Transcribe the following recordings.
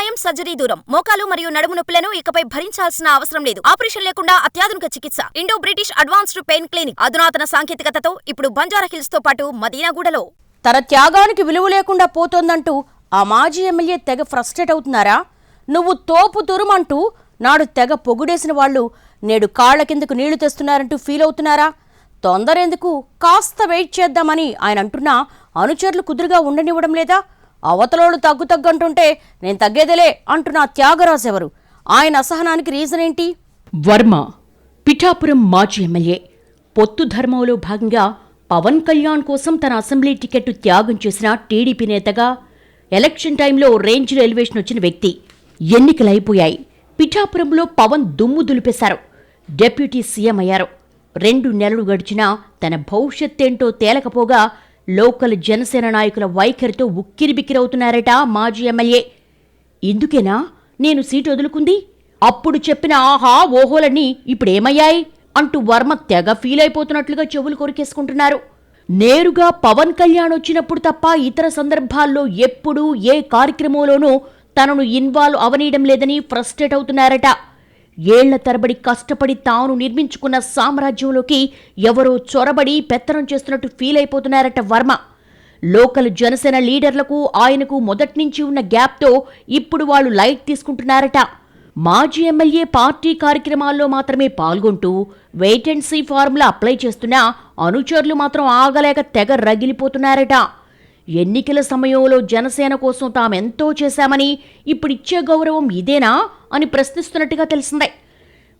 గాయం సర్జరీ దూరం. మోకాలు మరియు నడుము నొప్పులను ఇకపై భరించాల్సిన అవసరం లేదు. ఆపరేషన్ లేకుండా అత్యాధునిక చికిత్స. Indo British advanced pain clinic. అధునాతన సాంకేతికతతో ఇప్పుడు బంజారాహిల్స్తో పాటు మదీనాగూడలో. తన త్యాగానికి విలువ లేకుండా పోతోందంటూ ఆ మాజీ ఎమ్మెల్యే తెగ ఫ్రస్ట్రేట్ అవుతున్నారా? నువ్వు తోపు తురుమంటూ నాడు తెగ పొగుడేసిన వాళ్ళు నేడు కాళ్ళ కిందకు నీళ్ళు తెస్తున్నారంటూ ఫీల్ అవుతున్నారా? తొందరెందుకు? కాస్త వెయిట్ చేద్దామని ఆయన అంటున్నా అనుచరులు కుదురుగా ఉండనివ్వడం లేదా? అవతలోళ్ళు తగ్గు తగ్గు అంటుంటే నేను తగ్గేదేలే అంటున్న నా ఎవరు ఆయన అసహనానికి రీజన్ ఏంటి? వర్మ పిఠాపురం మాజీ ఎమ్మెల్యే పొత్తు ధర్మంలో భాగంగా పవన్ కళ్యాణ్ కోసం తన అసెంబ్లీ టికెట్ త్యాగం చేసిన టీడీపీ నేతగా ఎలక్షన్ టైంలో రేంజ్ ఎలివేషన్ వచ్చిన వ్యక్తి. ఎన్నికలైపోయాయి. పిఠాపురంలో పవన్ దుమ్ము దులిపేశారు. డెప్యూటీ సీఎం అయ్యారు. రెండు నెలలు గడిచినా తన భవిష్యత్ ఏంటో తేలకపోగా లోకల్ జనసేన నాయకుల వైఖరితో ఉక్కిరిబిక్కిరవుతున్నారట మాజీ ఎమ్మెల్యే. ఇందుకేనా నేను సీటు వదులుకుంది? అప్పుడు చెప్పిన ఆహా ఓహోలన్నీ ఇప్పుడేమయ్యాయి? అంటూ వర్మ తెగ ఫీల్ అయిపోతున్నట్లుగా చెవులు కొరికేసుకుంటున్నారు. నేరుగా పవన్ కళ్యాణ్ వచ్చినప్పుడు తప్ప ఇతర సందర్భాల్లో ఎప్పుడూ ఏ కార్యక్రమంలోనూ తనను ఇన్వాల్వ్ అవనీయడం లేదని ఫ్రస్ట్రేట్ అవుతున్నారట. ఏళ్ళ తరబడి కష్టపడి తాను నిర్మించుకున్న సామ్రాజ్యంలోకి ఎవరో చొరబడి పెత్తనం చేస్తున్నట్టు ఫీల్ అయిపోతున్నారట వర్మ. లోకల్ జనసేన లీడర్లకు ఆయనకు మొదట్నుంచి ఉన్న గ్యాప్తో ఇప్పుడు వాళ్ళు లైట్ తీసుకుంటున్నారట. మాజీ ఎమ్మెల్యే పార్టీ కార్యక్రమాల్లో మాత్రమే పాల్గొంటూ wait and see formula apply చేస్తున్నా అనుచరులు మాత్రం ఆగలేక తెగ రగిలిపోతున్నారట. ఎన్నికల సమయంలో జనసేన కోసం తామెంతో చేశామని ఇప్పుడిచ్చే గౌరవం ఇదేనా అని ప్రశ్నిస్తున్నట్టుగా తెలిసిందే.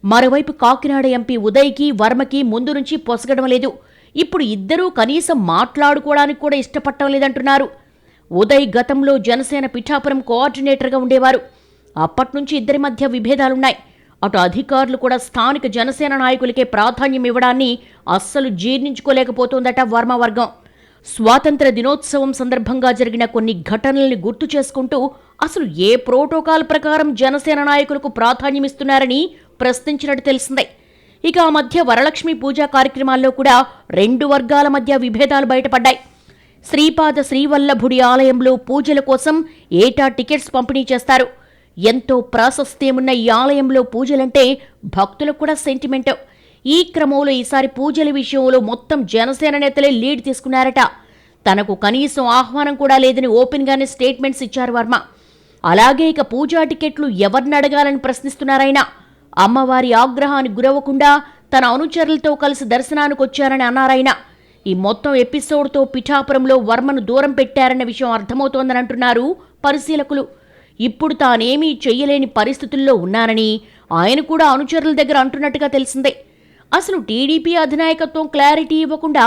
మరోవైపు కాకినాడ ఎంపీ ఉదయ్కి వర్మకి ముందు నుంచి పొసగడం లేదు. ఇప్పుడు ఇద్దరూ కనీసం మాట్లాడుకోవడానికి కూడా ఇష్టపడటం లేదంటున్నారు. ఉదయ్ గతంలో జనసేన పిఠాపురం కోఆర్డినేటర్గా ఉండేవారు. అప్పట్నుంచి ఇద్దరి మధ్య విభేదాలున్నాయి. అటు అధికారులు కూడా స్థానిక జనసేన నాయకులకే ప్రాధాన్యం ఇవ్వడాన్ని అస్సలు జీర్ణించుకోలేకపోతుందట వర్మ వర్గం స్వాతంత్ర దినోత్సవం సందర్భంగా జరిగిన కొన్ని ఘటనల్ని గుర్తు చేసుకుంటూ అసలు ఏ ప్రోటోకాల్ ప్రకారం జనసేన నాయకులకు ప్రాధాన్యమిస్తున్నారని ప్రశ్నించినట్టు తెలిసిందే. ఇక ఆ మధ్య వరలక్ష్మి పూజా కార్యక్రమాల్లో కూడా రెండు వర్గాల మధ్య విభేదాలు బయటపడ్డాయి. శ్రీపాద శ్రీవల్లభుడి ఆలయంలో పూజల కోసం ఏటా టికెట్స్ పంపిణీ చేస్తారు. ఎంతో ప్రాశస్త్యమున్న ఈ ఆలయంలో పూజలంటే భక్తులకు కూడా సెంటిమెంట్. ఈ క్రమంలో ఈసారి పూజల విషయంలో మొత్తం జనసేన నేతలే లీడ్ తీసుకున్నారట. తనకు కనీసం ఆహ్వానం కూడా లేదని ఓపెన్గానే స్టేట్మెంట్స్ ఇచ్చారు వర్మ. అలాగే ఇక పూజా టికెట్లు ఎవరిని అడగాలని ప్రశ్నిస్తున్నారైనా అమ్మవారి ఆగ్రహానికి గురవ్వకుండా తన అనుచరులతో కలిసి దర్శనానికి వచ్చారని అన్నారాయన. ఈ మొత్తం ఎపిసోడ్తో పిఠాపురంలో వర్మను దూరం పెట్టారన్న విషయం అర్థమవుతోందని అంటున్నారు పరిశీలకులు. ఇప్పుడు తానేమీ చెయ్యలేని పరిస్థితుల్లో ఉన్నానని ఆయన కూడా అనుచరుల దగ్గర అంటున్నట్టుగా తెలిసిందే. అసలు టీడీపీ అధినాయకత్వం క్లారిటీ ఇవ్వకుండా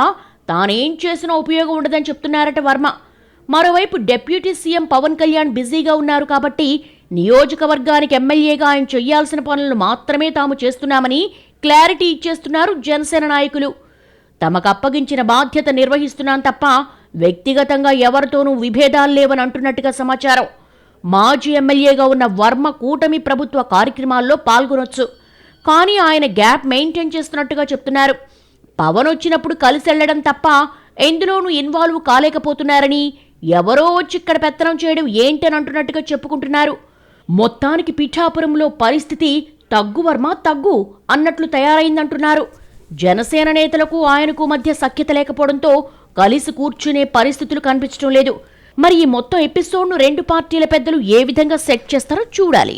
తానేం చేసినా ఉపయోగం ఉండదని చెప్తున్నారట వర్మ. మరోవైపు డిప్యూటీ సీఎం పవన్ కళ్యాణ్ బిజీగా ఉన్నారు కాబట్టి నియోజకవర్గానికి ఎమ్మెల్యేగా ఆయన చేయాల్సిన పనులను మాత్రమే తాము చేస్తున్నామని క్లారిటీ ఇచ్చేస్తున్నారు జనసేన నాయకులు. తమకు అప్పగించిన బాధ్యత నిర్వహిస్తున్నాం తప్ప వ్యక్తిగతంగా ఎవరితోనూ విభేదాలు లేవని అంటున్నట్టుగా సమాచారం. మాజీ ఎమ్మెల్యేగా ఉన్న వర్మ కూటమి ప్రభుత్వ కార్యక్రమాల్లో పాల్గొనొచ్చు. కానీ ఆయన గ్యాప్ మెయింటైన్ చేస్తున్నట్టుగా చెప్తున్నారు. పవన్ వచ్చినప్పుడు కలిసి వెళ్ళడం తప్ప ఎందులోనూ ఇన్వాల్వ్ కాలేకపోతున్నారని ఎవరో వచ్చి ఇక్కడ పెత్తనం చేయడం ఏంటని అంటున్నట్టుగా చెప్పుకుంటున్నారు. మొత్తానికి పిఠాపురంలో పరిస్థితి తగ్గు వర్మ తగ్గు అన్నట్లు తయారైందంటున్నారు. జనసేన నేతలకు ఆయనకు మధ్య సఖ్యత లేకపోవడంతో కలిసి కూర్చునే పరిస్థితులు కనిపించడం లేదు. మరి ఈ మొత్తం ఎపిసోడ్ను రెండు పార్టీల పెద్దలు ఏ విధంగా సెట్ చేస్తారో చూడాలి.